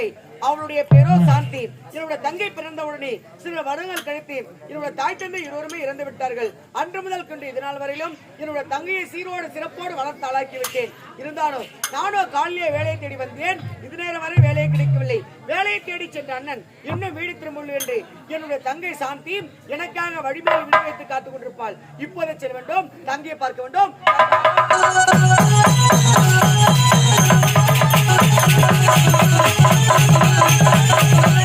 தங்கை. அவளுடைய பெயரோ சாந்தி. என்னோட தங்கை பிறந்தவுடனே சில வருடங்கள் கழித்து என்னோட தாய் தந்தை இருவருமே இறந்து விட்டார்கள். அன்று முதல் கொண்டு இதனால் வரையிலும் என்னுடைய தங்கையை சீரோடு சிறப்போடு வளர்த்து ஆளாக்கி விட்டேன் இருந்தாலும் நானும் காலையே வேலையை தேடி வந்தேன். இது நேரம் வரை வேலையை கிடைக்கவில்லை. வேலையை தேடி சென்ற அண்ணன் இன்னும் வீடு திரும்பவில்லை என்று என்னுடைய தங்கை சாந்தி எனக்காக வழிமேல் விநியோகித்து காத்துக் கொண்டிருப்பாள். இப்போதை செல்ல வேண்டும். தங்கையை பார்க்க வேண்டும். Thank you.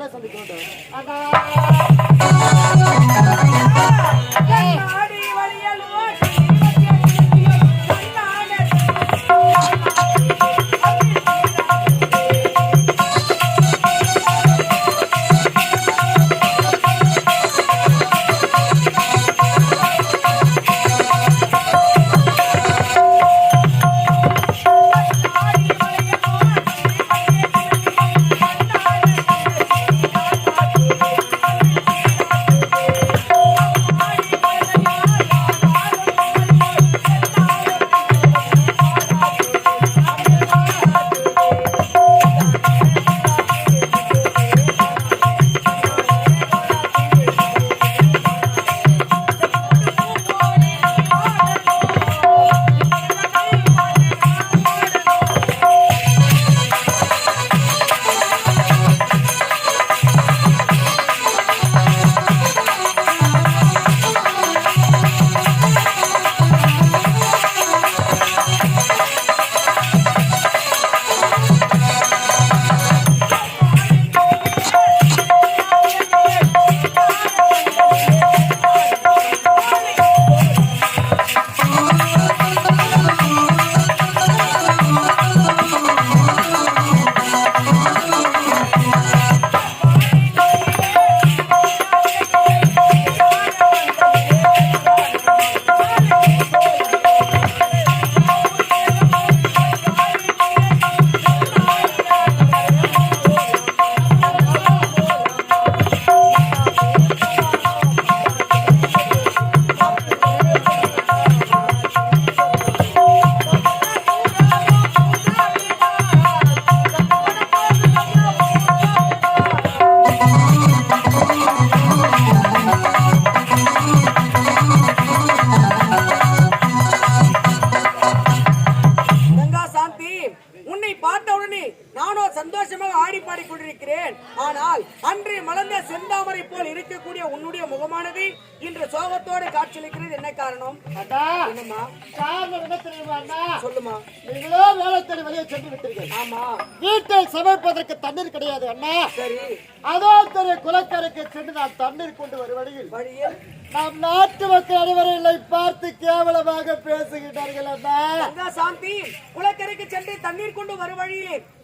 தான்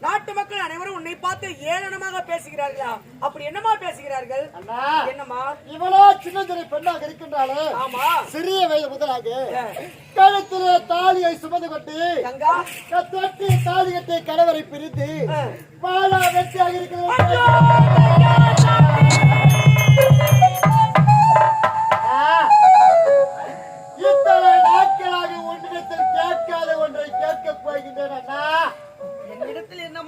நாட்டு மக்கள் அனைவரும் உன்னை பார்த்து ஏளனமாக பேசுகிறார்களா? அப்படி என்னமா பேசுகிறார்கள்? என்னமா இவ்வளோ சின்ன சின்ன பெண்ணாக இருக்கின்றாலே ஆமா. சிறிய வயது முதலாக. கழுத்திலே தாலியை சுமந்து கொண்டு தொட்டி தாலி கட்டி கணவரை பிரித்து பாலா வெற்றியாக இருக்கிறது இத்தனை நாட்களாக ஒன்றிடத்தில் கேட்காத ஒன்றை கேட்க போகின்றேன் அண்ணா.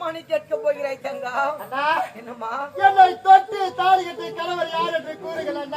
அம்மானி கேட்க போகிறாய் தங்கா என்னம்மா? என்னை தொட்டு தாலி கட்டி கணவர் யார் என்று கூறுகிறேன்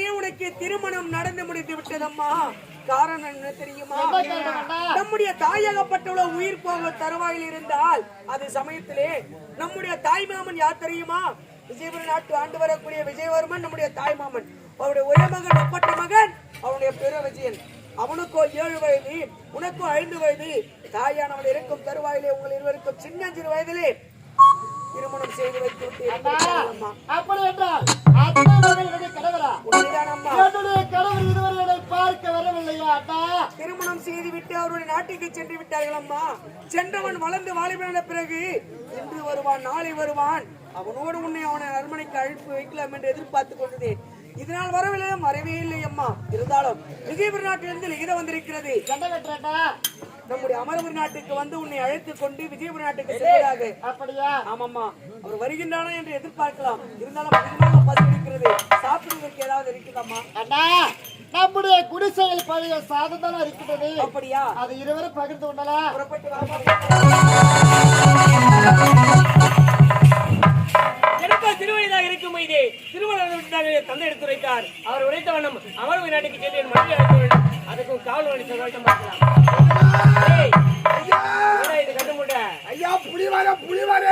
போதே உனக்கு திருமணம் நடந்து முடிந்து விட்டதம்மா. காரணம் என்ன தெரியுமா? நம்முடைய தாயகப்பட்டுள்ள உயிர் போக தருவாயில் இருந்தால் அது சமயத்திலே நம்முடைய தாய் மாமன் யார் தெரியுமா? விஜயபுரம் நாட்டு ஆண்டு வரக்கூடிய விஜயவர்மன் நம்முடைய தாய் மாமன். அவருடைய ஒரே மகன் ஒப்பற்ற மகன் அவனுடைய பெரு விஜயன். அவனுக்கோ ஏழு வயது உனக்கோ ஐந்து வயது. தாயானவள் இருக்கும் தருவாயிலே உங்கள் இருவருக்கும் சின்னஞ்சிறு வயதிலே திருமணம் செய்து வைத்து. அப்படி என்றால் அத்தை மகள் என்னுடைய கணவரா? உண்மைதானம்மா என்னுடைய கணவர் இதுவரை என்னை பார்க்க வரவில்லையா அண்ணா? திருமணம் செய்து விட்டு அவருடைய நாட்டுக்கு சென்று விட்டார்கள் அம்மா சென்றவன் வளர்ந்து வாலிபன பிறகு இன்று வருவான் நாளை வருவான். அவனோடு உன்னை அவனை அரண்மனைக்கு அழைப்பு வைக்கலாம் என்று எதிர்பார்த்து கொண்டதேன் இதனால் வரவில்லை வரவே இல்லை அம்மா இருந்தாலும் விஜயபுர நாட்டிலிருந்து லிகிதம் வந்திருக்கிறது நம்முடைய அமரவர் நாட்டுக்கு வந்து உன்னை அழைத்துக் கொண்டு விஜயபுர நாட்டுக்கு செல்வதாக அப்படியா? ஆமாம்மா. அவர் வருகின்றானா என்று எதிர்பார்க்கலாம். இருந்தாலும் அதிகமாக இருக்கிறது சாப்பிடுவதற்கு ஏதாவது இருக்குதாம்மா? அண்ணா நம்முடைய குடிசையில் பழைய சாதம் தானே இருக்கிறது அப்படியா? அது இருவரும் பகிர்ந்து கொண்டலாம் புறப்பட்டு எனக்கு திருவயதாக இருக்கும் போதே திருமணத்திற்காக தந்தை எடுத்துரைத்தார். அவர் உரைத்த வண்ணம் அமர்வு நாட்டுக்கு சென்று என் மனைவி அழைக்க வேண்டும் அதுக்கும் காவல் வழி சொல்லிட்டு பார்க்கலாம். என்னடா இது மூட்டை? ஐயா புலிவர புலிவர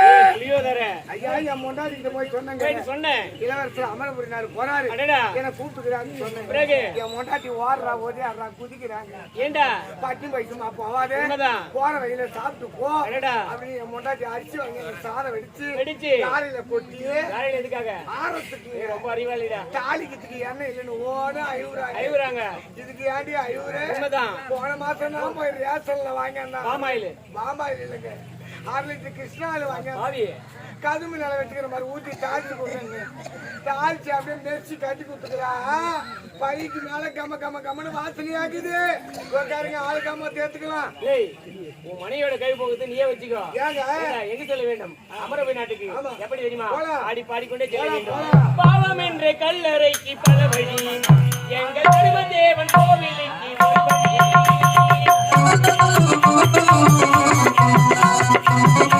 ஐயா என் முன்னாடி கிட்ட போய் சொன்னேங்க. சொன்னேன். இளவரசர் அமரபுரினாரு போறாரு. என்ன கூப்பிட்டுக்கிறான்னு சொன்னேன். என் முன்னாடி ஓடுறா ஓடி குதிக்கிறாங்க. ஏண்டா? பட்டி போவாதே. உண்மைதான். போற வழியில சாப்பிட்டு போ. அப்படின்னு என் முன்னாடி அரிசி வாங்கி சாதம் வெடிச்சு வெடிச்சு. காலையில கொட்டி எதுக்காக? ஆரத்துக்கு ரொம்ப அறிவாளிடா. தாலிக்கத்துக்கு எண்ணெய் இல்லைன்னு ஓட ஐவுறாங்க ஐவுறாங்க இதுக்கு ஏண்டி ஐவுறு உண்மைதான். போன மாசம் தான் போய் ரேஷன்ல வாங்கினா பாமாயில் பாமாயில் இல்லைங்க. ஆறு லிட்டர் கிருஷ்ணாவில் வாங்க. கதும்பு நில வச்சுக்கிற மாதிரி ஊற்றி தாளிச்சு கொடுங்க. தாளிச்சு அப்படியே மெரிச்சு கட்டி கொடுத்துக்கிறா பைக்கு மேல கம கம கமன்னு வாசனையாக்குது உட்காருங்க ஆள் கம்ம தேத்துக்கலாம் ஏய் உன் மனைவியோட கை போகுது நீயே வச்சுக்கோ. ஏங்க? எங்க செல்ல வேண்டும்? அமரவை நாட்டுக்கு. எப்படி தெரியுமா. ஆடி பாடிக்கொண்டே செல்ல வேண்டும். பாவம் என்ற கல்லறைக்கு பல வழி. எங்கள் தருமதேவன் கோவிலுக்கு Thank you.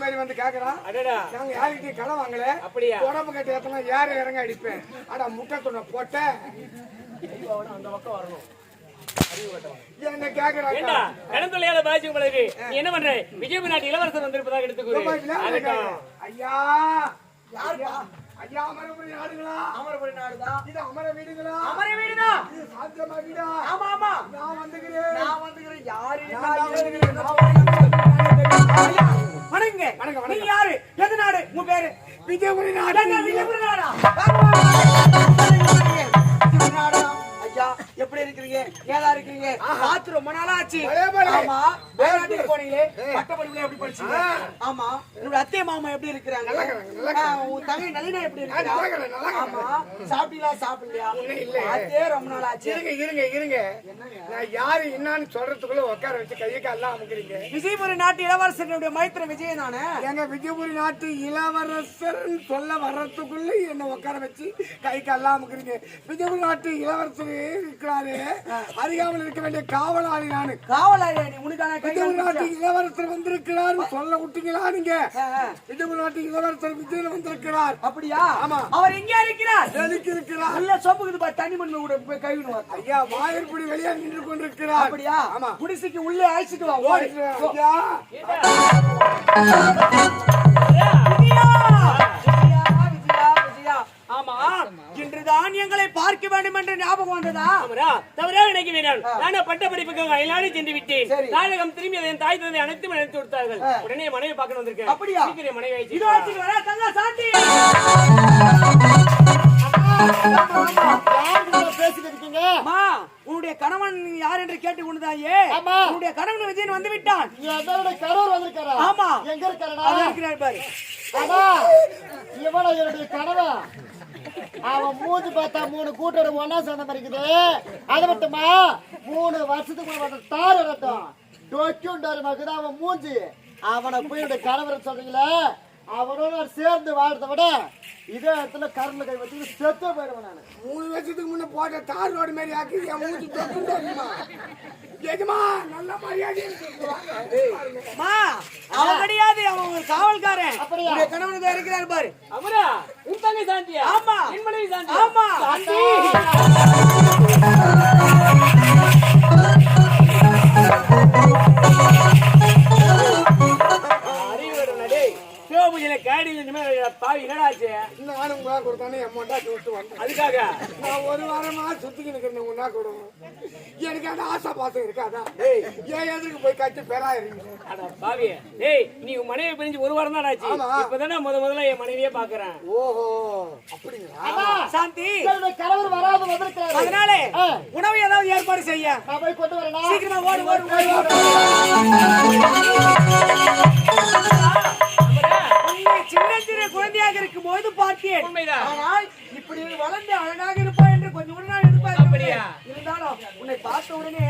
மாதிரி வந்து கேக்குறான். அடடா. நாங்க யாருக்கிட்டையும் கடன் வாங்கல. அப்படியா? உடம்பு கட்டி ஏத்தனா யாரு இறங்க அடிப்பேன். அட முட்டை துணை போட்ட அந்த பக்கம் வரணும். என்ன பண்ற? விஜயபுரி நாட்டு இளவரசர் வந்திருப்பதாக எடுத்துக்கூறு அதுதான் ஐயா அமரபுரி நாடுங்களா அமரபுரி நாடுதான் இது அமர வீடுங்களா அமர வீடுதான் இது சாத்தியமா வீடா? ஆமா ஆமா. நான் வந்துக்கிறேன். நான் வந்துக்கிறேன். யாரு நான் வந்துக்கிறேன். வணக்கம், வணக்கம். நீங்க யாரு? எது நாடு? உங்க பேரு? விஜயபுரி நாடு. விஜயபுரி நாடா? ஐயா எப்படி இருக்கிறீங்க? ஏதா இருக்கிறீங்க? பார்த்து ரொம்ப நாளா ஆச்சு. ஆமா வெளிநாட்டுக்கு போனீங்களே பட்டப்படிப்புல எப்படி படிச்சீங்க? ஆமா என்னோட அத்தை மாமா எப்படி இருக்கிறாங்க? இருக்கிறாங்க, உன் தங்கை நளினா எப்படி நல்லா இருக்கிறேன், இருக்கிறா நல்லா ஆமா சாப்பிட்டீங்களா சாப்பிடலையா? இல்ல. பார்த்தே ரொம்ப நாள் ஆச்சு இருங்க இருங்க. இருங்க நான் யாரு என்னன்னு சொல்றதுக்குள்ள உட்கார வச்சு கையை கால்லாம் அமுக்குறீங்க? விஜயபுரி நாட்டு இளவரசனுடைய மைத்திர விஜயன் நானு எங்க விஜயபுரி நாட்டு இளவரசர் சொல்ல வர்றதுக்குள்ள என்ன உட்கார வச்சு கை கால்லாம் அமுக்குறீங்க. விஜயபுரி நாட்டு இளவரசர் இருக்கிறாரு அருகாமல் இருக்க வேண்டிய காவலாளி நானு. காவலாளி உனக்கான நாட்டு இளவரசர் வந்திருக்கிறார். சொல்ல விட்டீங்களா நீங்க. விஜயபுரி நாட்டு இளவரசர் விஜயன் வந்திருக்கிறார். அப்படியா? ஆமா. அவர் எங்கே இருக்கிறார்? எதுக்கு இருக்கிறார் நல்ல சோப்புக்குது பா தண்ணி மண்ணு கூட போய் கழுவினு ஐயா வாயிற்படி வெளியே நின்று கொண்டிருக்கிறார். அப்படியா? ஆமா. குடிசைக்கு உள்ளே அழைச்சிட்டு வா இன்றுதான் எங்களை பார்க்க வேண்டும் என்று ஞாபகம் வந்ததா? ஆமரா தவறா நினைக்க வேண்டாம். நானும் பட்ட படிப்புக்காக அயலாடி சென்று விட்டேன். தாயகம் திரும்பி என் தாய் தந்தை அனைத்தும் அழைத்து கொடுத்தார்கள். உடனே மனைவி பார்க்க வந்திருக்கேன் அப்படியா? சீக்கிரம் மனைவி பேசிட்டு உன்னுடைய கணவன் யார் என்று கேட்டு கொண்டுதாயே. உன்னுடைய கணவன் விஜயன் வந்து விட்டான். கரூர் வந்திருக்காரா? ஆமா. எங்க இருக்கிறார்? பாரு. இவன என்னுடைய கணவன். அவன் மூஞ்சி பார்த்தா மூணு கூட்டோட ஒன்னா சேர்ந்த மாதிரி இருக்குது. அது மட்டுமா? மூணு வருஷத்துக்கு முன்னாடி தார் இடட்டும் டொக்கும் டோருக்குது அவன் மூஞ்சி? அவனை போய் என்னுடைய கணவர் சொல்றீங்களே? அவனோட சேர்ந்து வாழ்றத விட இதே இடத்துல கரண்ட்ல கை வச்சு செத்து போயிடுவேன் நான். மூணு வருஷத்துக்கு முன்ன போட்ட தார் ரோடு மாதிரி ஆக்கி என் மூஞ்சி தொட்டு எஜமா நல்ல மரியாதை அம்மா அவன் கிடையாது அவன் ஒரு காவல்காரன். அப்படியா? கணவன் இதோ இருக்கிறார் பாரு. அமரா உன் தங்கை சாந்தியா? ஆமா. என் மனைவி சாந்தியா? ஆமா. சாந்தி சிவபூஜையில கேடி பாவி என்னடாச்சு? நானும் உங்களா கொடுத்தானே என் மொண்டாட்டி விட்டு வந்தேன். அதுக்காக? நான் ஒரு வாரமா சுத்திக்கு நிக்கிறேன் உன்னா கொடுங்க எனக்கு அந்த ஆசை பாசம் இருக்காதா? ஏன் எதுக்கு போய் கட்டி பெறாயிருங்க அட பாவி. டேய் நீ உன் மனைவி பிரிஞ்சு ஒரு வாரம் தான் ஆச்சு? ஆமா. இப்பதானே முத முதல்ல என் மனைவியே பாக்குறேன் ஓஹோ அப்படிங்களா? சாந்தி. கணவர் வராது வந்திருக்காரு அதனால. உணவு ஏதாவது ஏற்பாடு செய்ய. நான் போய் கொண்டு வரேனா? சீக்கிரமா ஓடு ஓடு ஓடு. சின்ன சின்ன குழந்தையாக இருக்கும் போது பார்த்தேன். ஆனால் இப்படி வளர்ந்து அழகாக இருப்பாய் என்று கொஞ்சம் கூட நான் அப்படியா? இருந்தாலும் உன்னை பார்த்த உடனே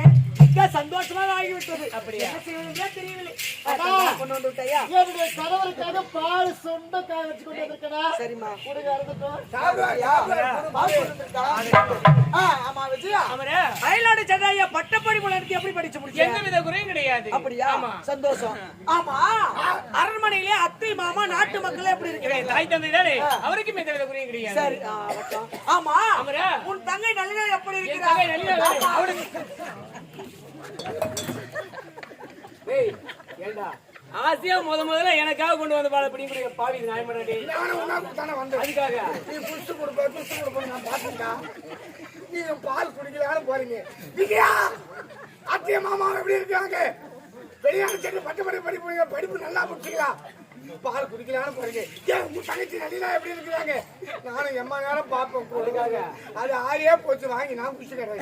மிக்க சந்தோஷமாக ஆகிவிட்டது அப்படியா? என்ன செய்வதென்றே தெரியவில்லை. கொண்டு வந்து விட்டாயா? என்னுடைய கணவருக்காக பால் சொந்த காய வச்சு கொண்டு சரிம்மா. ஆமா விஜயா. அமரா. அயல்நாடு சட்டாயா பட்டப்படிப்பு நடத்தி எப்படி படிச்சு முடிச்ச? எந்த வித குறையும் கிடையாது. அப்படியா? ஆமா. சந்தோஷம். ஆமா. அரண்மனையிலே அத்தை மாமா நாட்டு மக்கள் எப்படி இவன் இருக்கிறாங்க தாய் தந்தை தானே அவருக்கும் எந்த வித குறையும் கிடையாது. சரி. ஆமா. அமரா. உன் தங்கை நளினா எப்படி என் இருக்கிறார் டேய் ஏண்டா? ஆசையா முத முதல்ல எனக்காக கொண்டு வந்த பாட பிடி பிடி பாவி நாய் பண்ணி நானும் உன்னா தானே வந்தேன். அதுக்காக. நீ புடிச்சு கொடுப்ப புடிச்சு கொடுப்ப நான் பாத்துட்டா நீங்க பால் குடிக்கலான்னு போறீங்க. விஜயா அத்திய மாமா எப்படி இருக்காங்க? வெளியாடு சென்று பட்டு படி படிப்பு படிப்பு நல்லா முடிச்சிங்களா பால் குடிக்கலான்னு போறீங்க. ஏன் உங்க தங்கச்சி நடினா எப்படி இருக்கிறாங்க? நானும் எம்மா நேரம் பார்ப்பேன் கொடுக்காக அது ஆறியே போச்சு வாங்கி நான் குடிச்சுக்கிறேன்.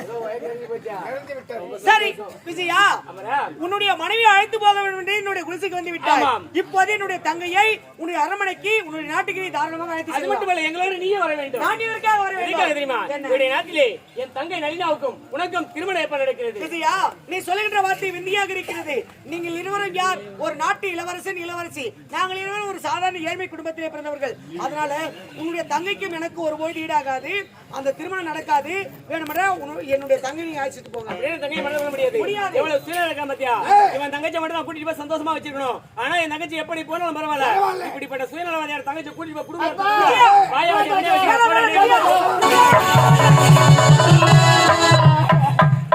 சரி விஜயா உன்னுடைய மனைவி அழைத்து போக வேண்டும் என்று என்னுடைய குடிசைக்கு வந்து விட்டாய். இப்போது என்னுடைய தங்கையை உன்னுடைய அரண்மனைக்கு உன்னுடைய நாட்டுக்கு நீ தாராளமாக அழைத்து அது செல்லலாம். மட்டுமல்ல எங்களோட நீயே வர வேண்டும். நான் இதற்காக வர வேண்டும்? தெரியுமா? என்ன? என்னுடைய நாட்டிலே என் தங்கை நளினாவுக்கும் உனக்கும் திருமணம் ஏற்பாடு நடக்கிறது. விஜயா நீ சொல்லுகின்ற வார்த்தை விந்தியாக இருக்கிறது. நீங்கள் இருவரும் இருவரும் யார்? ஒரு நாட்டு இளவரசன் இளவரசி. நாங்கள் இருவரும் ஒரு சாதாரண ஏழ்மை குடும்பத்திலே பிறந்தவர்கள். அதனால உன்னுடைய தங்கைக்கும் எனக்கு ஒரு போது ஈடாகாது. அந்த திருமணம் நடக்காது. வேணுமென்றா என்னுடைய தங்கை நீங்க அழைச்சிட்டு போங்க. தங்கையை மடக்க முடியாது. முடியாது. எவ்வளவு சூழ்நிலை இருக்கா பாத்தியா? இவன் தங்கச்சி மட்டும் நான் கூட்டிட்டு போய் சந்தோஷமா வச்சிருக்கணும். ஆனா என் தங்கச்சி எப்படி போனாலும் பரவாயில்ல. இப்படிப்பட்ட சுயநலவாதியார் தங்கச்சி கூட்டிட்டு போய் குடும்பம்